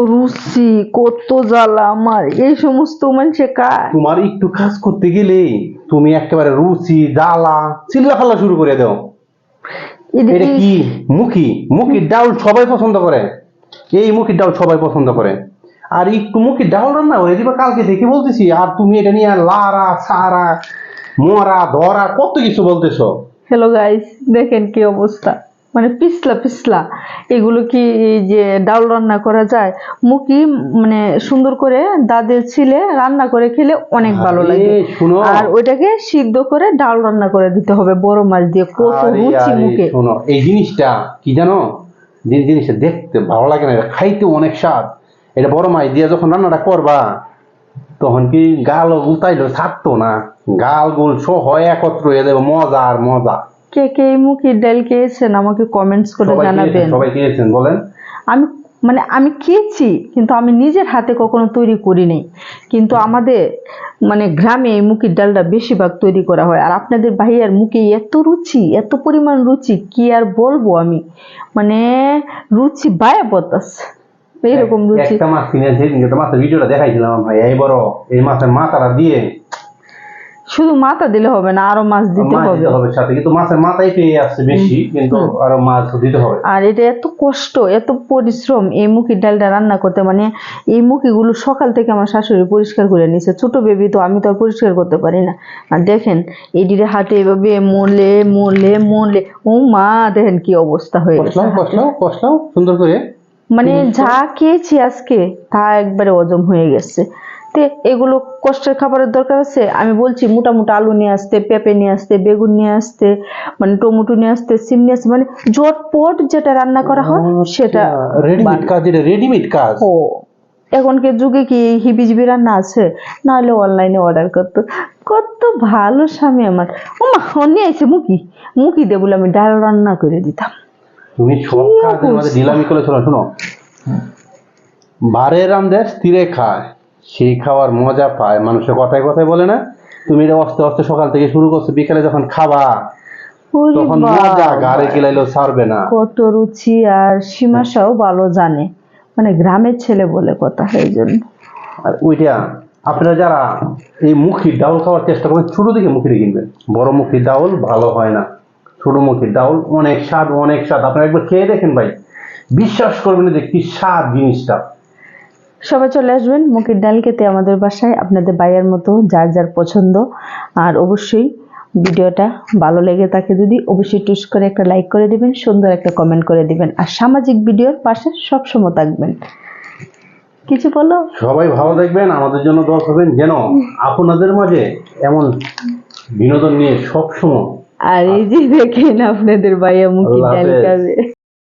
রুচি কত জ্বালা আমার এই সমস্ত মানুষে কার? তোমার একটু কাজ করতে গেলে তুমি একেবারে রুচি জ্বালা চিল্লা ফাল্লা শুরু করে দাও। এটা কি? কি মুখি? মুখির ডাউল সবাই পছন্দ করে। এই মুখির ডাউল সবাই পছন্দ করে। আর একটু মুখির ডাউল রান্না হয়ে দিবা কালকে থেকে বলতেছি আর তুমি এটা নিয়ে লারা সারা মরা ধরা কত কিছু বলতেছো? হ্যালো গাইস দেখেন কি অবস্থা। মানে পিছলা পিছলা এগুলো কি যে ডাল রান্না করা যায়? মুখি মানে সুন্দর করে দাদের ছিলে রান্না করে খেলে অনেক ভালো লাগে। আর ওইটাকে সিদ্ধ করে ডাল রান্না করে দিতে হবে বড় মাছ দিয়ে কত রুচি মুখে। শোনো এই জিনিসটা কি জানো? যে জিনিসটা দেখতে ভালো লাগে না খাইতে অনেক স্বাদ। এটা বড় মাছ দিয়ে যখন রান্নাটা করবা তখন কি গাল উতাইলো থাকতো না? গাল গুল সহ একত্র হয়ে যাবে মজা আর মজা। কে কে এই মুখির ডাল খেয়েছেন আমাকে কমেন্টস করে জানাবেন। সবাই খেয়েছেন বলেন। আমি মানে আমি খেয়েছি কিন্তু আমি নিজের হাতে কখনো তৈরি করিনি। কিন্তু আমাদের মানে গ্রামে এই মুখির ডালটা বেশিরভাগ তৈরি করা হয়। আর আপনাদের ভাইয়ার মুখে এত রুচি এত পরিমাণ রুচি কি আর বলব আমি? মানে রুচি বায়া বতাস এইরকম রুচি। একটা মাছ কিনে সেদিনকে তো মাছের ভিডিওটা দেখাইছিলাম ভাই এই বড় এই মাছের মাথাটা দিয়ে শুধু মাথা দিলে হবে না আরও মাছ দিতে হবে। হবে সাথে কিন্তু মাছের মাথাই পেয়ে আসছে বেশি কিন্তু আরও মাছ দিতে হবে। আর এটা এত কষ্ট এত পরিশ্রম এই মুখির ডালটা রান্না করতে মানে এই মুখিগুলো সকাল থেকে আমার শাশুড়ি পরিষ্কার করে নিছে। ছোট বেবি তো আমি তো আর পরিষ্কার করতে পারি না। আর দেখেন এডিরে হাতে এভাবে মলে মলে মলে ও মা দেখেন কি অবস্থা হয়ে গেছে। কষলাও কষলাও কষলাও সুন্দর করে। মানে যা খেয়েছি আজকে তা একবারে হজম হয়ে গেছে। তে এগুলো কষ্টের খাবারের দরকার আছে। আমি বলছি মোটা মোটা আলু নিয়ে আসতে পেঁপে নিয়ে আসতে বেগুন নিয়ে আসতে মানে টমেটো নিয়ে আসতে সিম নিয়ে আসতে মানে জটপট যেটা রান্না করা হয় সেটা রেডিমেড কাজ এটা রেডিমেড কাজ। ও এখনকার যুগে কি হিবিজিবি রান্না আছে? নাহলে অনলাইনে অর্ডার করতো। কত ভালো স্বামী আমার। ও মা অন্য আছে মুখি মুখি দিয়ে বলে আমি ডাল রান্না করে দিতাম। তুমি সব কাজের মধ্যে ঢিলামি করে শোনো শোনো। বারে রামদের স্থিরে খায়। সেই খাওয়ার মজা পায়। মানুষের কথায় কথায় বলে না তুমি এটা অস্তে অস্তে সকাল থেকে শুরু করছ বিকালে যখন খাবা তখন মজা গাড়ি গিলাইলেও ছাড়বে না। কত রুচি আর সীমাশাও ভালো জানে। মানে গ্রামের ছেলে বলে কথা এই জন্য। আর ওইটা আপনারা যারা এই মুখির ডাউল খাওয়ার চেষ্টা করেন ছোট দিকে মুখির কিনবেন। বড় মুখির ডাউল ভালো হয় না। ছোট মুখির ডাউল অনেক স্বাদ অনেক স্বাদ। আপনারা একবার খেয়ে দেখেন ভাই। বিশ্বাস করবেন যে কি স্বাদ জিনিসটা। সবাই চলে আসবেন মুখের ডাল খেতে আমাদের বাসায়। আপনাদের বাইয়ের মতো যার যার পছন্দ। আর অবশ্যই ভিডিওটা ভালো লেগে থাকে যদি অবশ্যই টুস করে একটা লাইক করে দিবেন সুন্দর একটা কমেন্ট করে দিবেন। আর সামাজিক ভিডিওর পাশে সবসময় থাকবেন। কিছু বলো? সবাই ভালো দেখবেন আমাদের জন্য দোয়া করবেন। যেন আপনাদের মাঝে এমন বিনোদন নিয়ে সবসময় আর এই যে দেখেন আপনাদের বাইয়া মুখের ডাল। খাবে।